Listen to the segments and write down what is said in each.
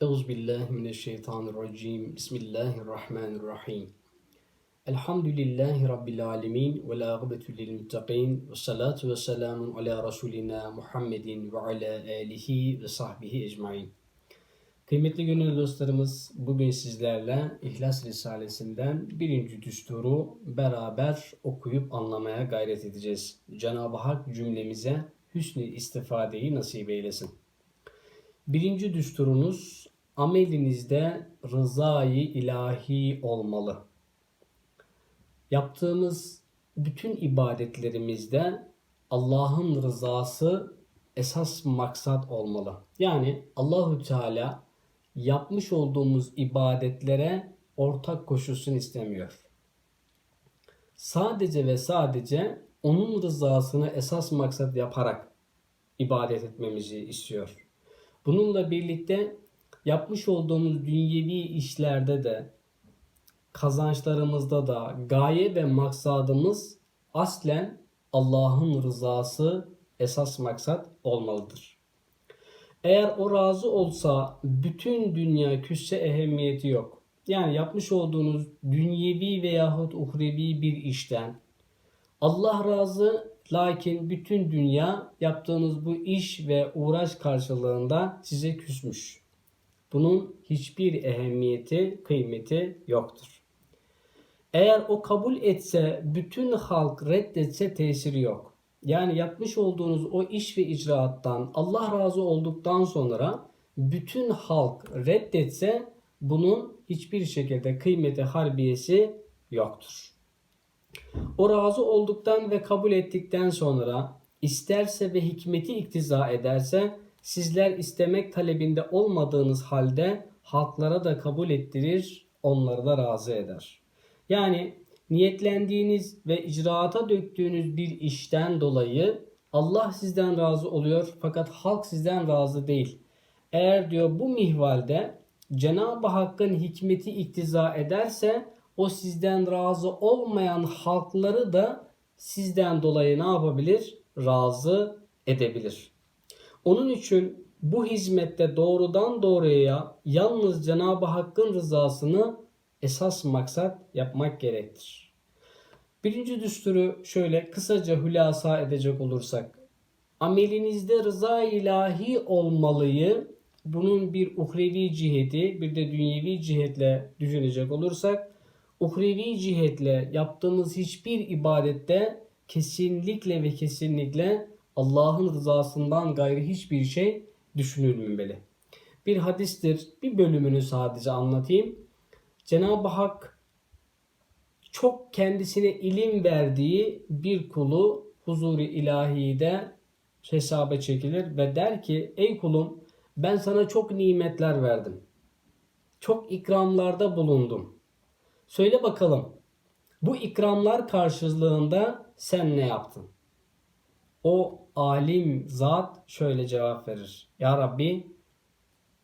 Euzubillahimineşşeytanirracim. Bismillahirrahmanirrahim. Elhamdülillahi Rabbil alemin. Ve la gıbetü muttaqin. Ve salatu ve selamun ala Resulina Muhammedin ve ala alihi ve sahbihi ecmain. Kıymetli gönül dostlarımız, bugün sizlerle İhlas Risalesinden birinci düsturu beraber okuyup anlamaya gayret edeceğiz. Cenab-ı Hak cümlemize hüsnü istifadeyi nasip eylesin. Birinci düsturunuz amelinizde rızayı ilahi olmalı. Yaptığımız bütün ibadetlerimizde Allah'ın rızası esas maksat olmalı. Yani Allahü Teala yapmış olduğumuz ibadetlere ortak koşulsun istemiyor. Sadece ve sadece onun rızasını esas maksat yaparak ibadet etmemizi istiyor. Bununla birlikte yapmış olduğumuz dünyevi işlerde de kazançlarımızda da gaye ve maksadımız aslen Allah'ın rızası esas maksat olmalıdır. Eğer o razı olsa bütün dünya küsse ehemmiyeti yok. Yani yapmış olduğunuz dünyevi veyahut uhrevi bir işten Allah razı lakin bütün dünya yaptığınız bu iş ve uğraş karşılığında size küsmüş. Bunun hiçbir ehemmiyeti, kıymeti yoktur. Eğer o kabul etse, bütün halk reddetse tesiri yok. Yani yapmış olduğunuz o iş ve icraattan Allah razı olduktan sonra bütün halk reddetse bunun hiçbir şekilde kıymeti harbiyesi yoktur. O razı olduktan ve kabul ettikten sonra isterse ve hikmeti iktiza ederse sizler istemek talebinde olmadığınız halde halklara da kabul ettirir, onları da razı eder. Yani niyetlendiğiniz ve icraata döktüğünüz bir işten dolayı Allah sizden razı oluyor fakat halk sizden razı değil. Eğer diyor bu mihvalde Cenab-ı Hakk'ın hikmeti iktiza ederse o sizden razı olmayan halkları da sizden dolayı ne yapabilir? Razı edebilir. Onun için bu hizmette doğrudan doğruya yalnız Cenab-ı Hakk'ın rızasını esas maksat yapmak gerektir. Birinci düsturu şöyle kısaca hülasa edecek olursak. Amelinizde rıza ilahi olmalıyı bunun bir uhrevi ciheti bir de dünyevi cihetle düşünecek olursak uhrevi cihetle yaptığımız hiçbir ibadette kesinlikle ve kesinlikle Allah'ın rızasından gayrı hiçbir şey düşünülmemeli. Bir hadistir. Bir bölümünü sadece anlatayım. Cenab-ı Hak çok kendisine ilim verdiği bir kulu huzuri ilahide hesaba çekilir ve der ki ey kulum ben sana çok nimetler verdim. Çok ikramlarda bulundum. Söyle bakalım bu ikramlar karşılığında sen ne yaptın? O alim zat şöyle cevap verir. Ya Rabbi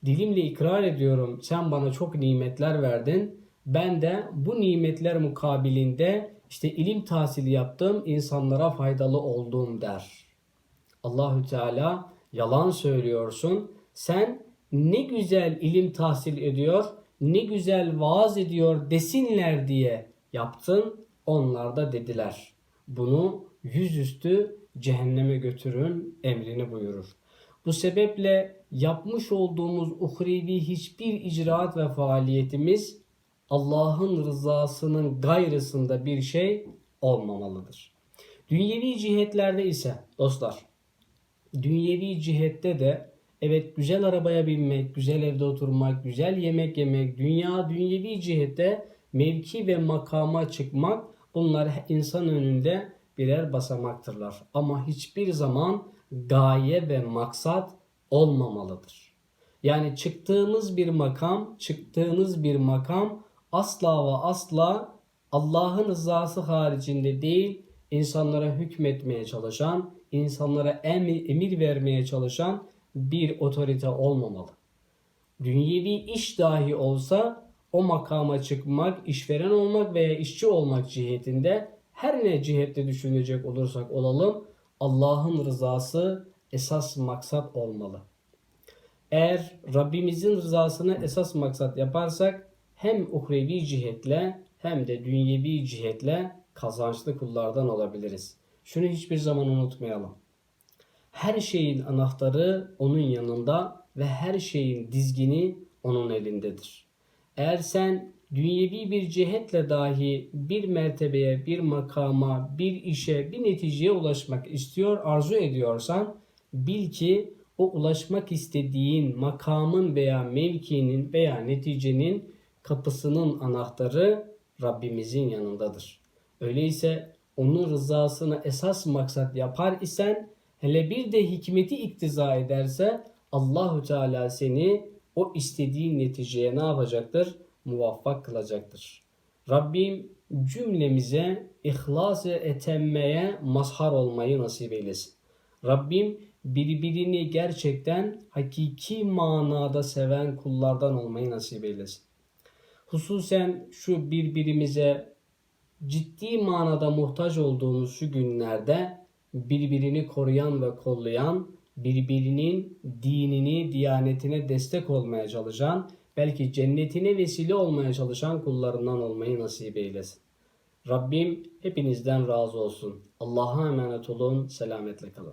dilimle ikrar ediyorum sen bana çok nimetler verdin. Ben de bu nimetler mukabilinde işte ilim tahsili yaptım, insanlara faydalı oldum der. Allahü Teala yalan söylüyorsun. Sen ne güzel ilim tahsil ediyor, ne güzel vaaz ediyor desinler diye yaptın. Onlar da dediler. Bunu yüzüstü cehenneme götürün emrini buyurur. Bu sebeple yapmış olduğumuz uhrevi hiçbir icraat ve faaliyetimiz Allah'ın rızasının gayrısında bir şey olmamalıdır. Dünyevi cihetlerde ise dostlar, dünyevi cihette de Evet güzel arabaya binmek, güzel evde oturmak, güzel yemek yemek, dünya dünyevi cihette mevki ve makama çıkmak bunlar insan önünde birer basamaktırlar. Ama hiçbir zaman gaye ve maksat olmamalıdır. Yani çıktığımız bir makam, çıktığınız bir makam asla ve asla Allah'ın rızası haricinde değil, insanlara hükmetmeye çalışan, insanlara emir, emir vermeye çalışan bir otorite olmamalı. Dünyevi iş dahi olsa o makama çıkmak, işveren olmak veya işçi olmak cihetinde her ne cihette düşünecek olursak olalım Allah'ın rızası esas maksat olmalı. Eğer Rabbimizin rızasını esas maksat yaparsak hem uhrevi cihetle hem de dünyevi cihetle kazançlı kullardan olabiliriz. Şunu hiçbir zaman unutmayalım. Her şeyin anahtarı onun yanında ve her şeyin dizgini onun elindedir. Eğer sen dünyevi bir cihetle dahi bir mertebeye, bir makama, bir işe, bir neticeye ulaşmak istiyor, arzu ediyorsan bil ki o ulaşmak istediğin makamın veya mevkinin veya neticenin kapısının anahtarı Rabbimizin yanındadır. Öyleyse onun rızasını esas maksat yapar isen hele bir de hikmeti iktiza ederse Allahu Teala seni o istediğin neticeye ne yapacaktır? Muvaffak kılacaktır. Rabbim cümlemize ihlas-ı etemmeye mazhar olmayı nasip eylesin. Rabbim birbirini gerçekten hakiki manada seven kullardan olmayı nasip eylesin. Hususen şu birbirimize ciddi manada muhtaç olduğumuz şu günlerde birbirini koruyan ve kollayan, birbirinin dinini, diyanetine destek olmaya çalışan, belki cennetine vesile olmaya çalışan kullarından olmayı nasip eylesin. Rabbim hepinizden razı olsun. Allah'a emanet olun, selametle kalın.